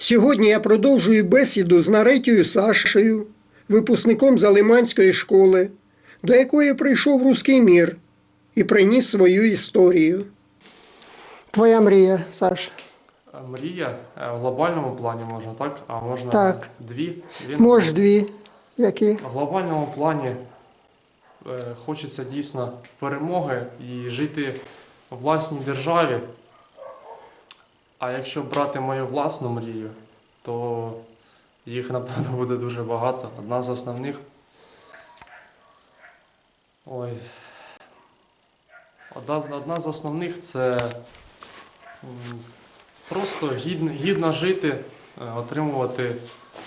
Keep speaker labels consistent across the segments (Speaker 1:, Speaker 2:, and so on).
Speaker 1: Сьогодні я продовжую бесіду з Наретією Сашею, випускником Залиманської школи, до якої прийшов руський мір і приніс свою історію. Твоя мрія, Саш.
Speaker 2: Мрія е, в глобальному плані можна, так? А можна
Speaker 1: Так.
Speaker 2: дві? дві
Speaker 1: Може, дві. Які?
Speaker 2: В глобальному плані е, хочеться дійсно перемоги і жити в власній державі. А якщо брати мою власну мрію, то їх, напевно, буде дуже багато. Одна з основних. Ой. Одна з, одна з основних це просто гідно, гідно жити, е, отримувати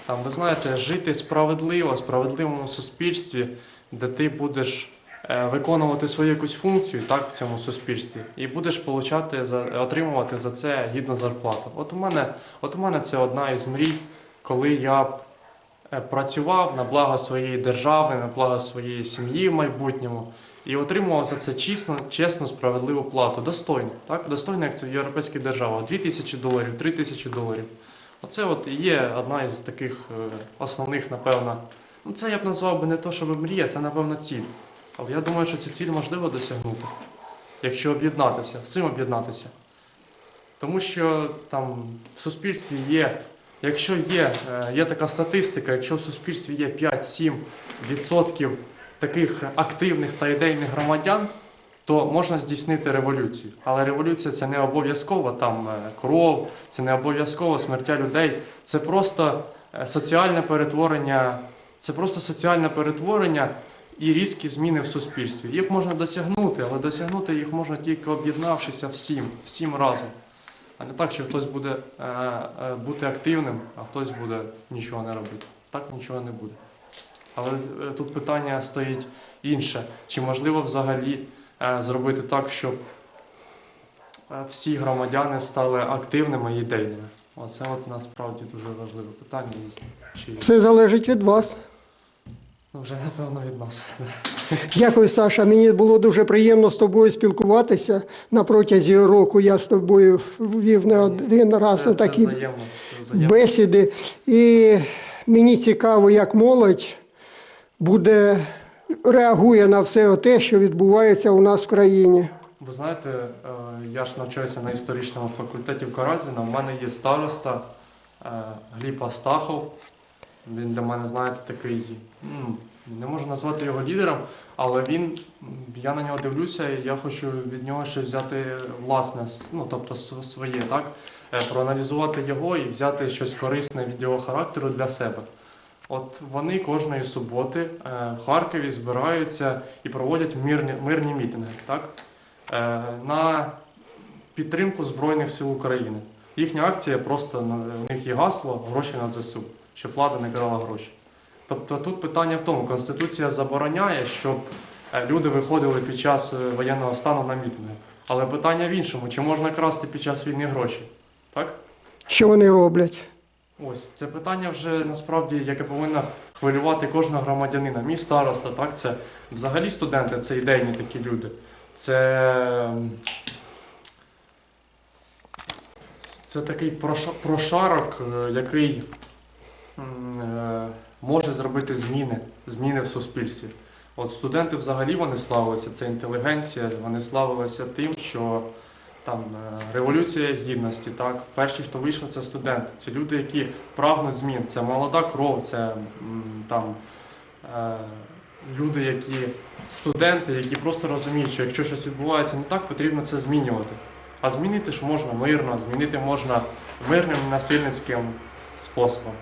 Speaker 2: там, ви знаєте, жити справедливо, в справедливому суспільстві, де ти будеш виконувати свою якусь функцію так, в цьому суспільстві, і будеш получати отримувати за це гідну зарплату. От у мене, от у мене це одна із мрій, коли я е, працював на благо своєї держави, на благо своєї сім'ї в майбутньому. І отримував за це чесно, чесну, справедливу плату, достойно, так? достойно, як це в європейських державах. 2 тисячі доларів, 3 тисячі доларів. Оце от є одна із таких е, основних, напевно. Ну, це я б назвав би не то, щоб мрія, це, напевно, ціль. Але я думаю, що цю ціль можливо досягнути, якщо об'єднатися, цим об'єднатися. Тому що там в суспільстві є, якщо є, е, є така статистика, якщо в суспільстві є 5-7% таких активних та ідейних громадян, то можна здійснити революцію. Але революція це не обов'язково там е, кров, це не обов'язково смертя людей. Це просто е, соціальне перетворення, це просто соціальне перетворення і різкі зміни в суспільстві. Їх можна досягнути, але досягнути їх можна тільки об'єднавшися всім, всім разом. А не так, що хтось буде е, е, бути активним, а хтось буде нічого не робити. Так нічого не буде. Але е, тут питання стоїть інше. Чи можливо взагалі е, зробити так, щоб е, всі громадяни стали активними і ідейними? Оце от насправді дуже важливе питання. Чи
Speaker 1: Все залежить від вас.
Speaker 2: Ну, вже напевно від нас.
Speaker 1: Дякую, Саша. Мені було дуже приємно з тобою спілкуватися. На протязі року я з тобою вів не один раз
Speaker 2: це,
Speaker 1: на такі
Speaker 2: це взаємно. Це взаємно.
Speaker 1: бесіди. І мені цікаво, як молодь буде реагує на все те, що відбувається у нас в країні.
Speaker 2: Ви знаєте, е, я ж навчаюся на історичному факультеті в Каразіна. У мене є староста е, Гліб Астахов. Він для мене, знаєте, такий, не можу назвати його лідером, але він, я на нього дивлюся, і я хочу від нього ще взяти власне, ну тобто своє, так? Е, Проаналізувати його і взяти щось корисне від його характеру для себе. От вони кожної суботи е, в Харкові збираються і проводять мирні, мирні мітинги, так? Е, на підтримку Збройних сил України. Їхня акція просто у них є гасло гроші на ЗСУ, щоб влада не крала гроші. Тобто тут питання в тому, Конституція забороняє, щоб е, люди виходили під час е, воєнного стану на мітинги. Але питання в іншому, чи можна красти під час війни гроші? Так?
Speaker 1: Що вони роблять?
Speaker 2: Ось це питання вже насправді, яке повинно хвилювати кожного громадянина. Мій староста, так, це взагалі студенти, це ідейні такі люди. Це, це такий прошарок, е, який е, може зробити зміни, зміни в суспільстві. От студенти взагалі вони славилися, це інтелігенція, вони славилися тим, що там е, революція гідності, так перші, хто вийшов, це студенти. Це люди, які прагнуть змін. Це молода кров, це там люди, які студенти, які просто розуміють, що якщо щось відбувається не так, потрібно це змінювати. А змінити ж можна мирно, змінити можна мирним насильницьким способом.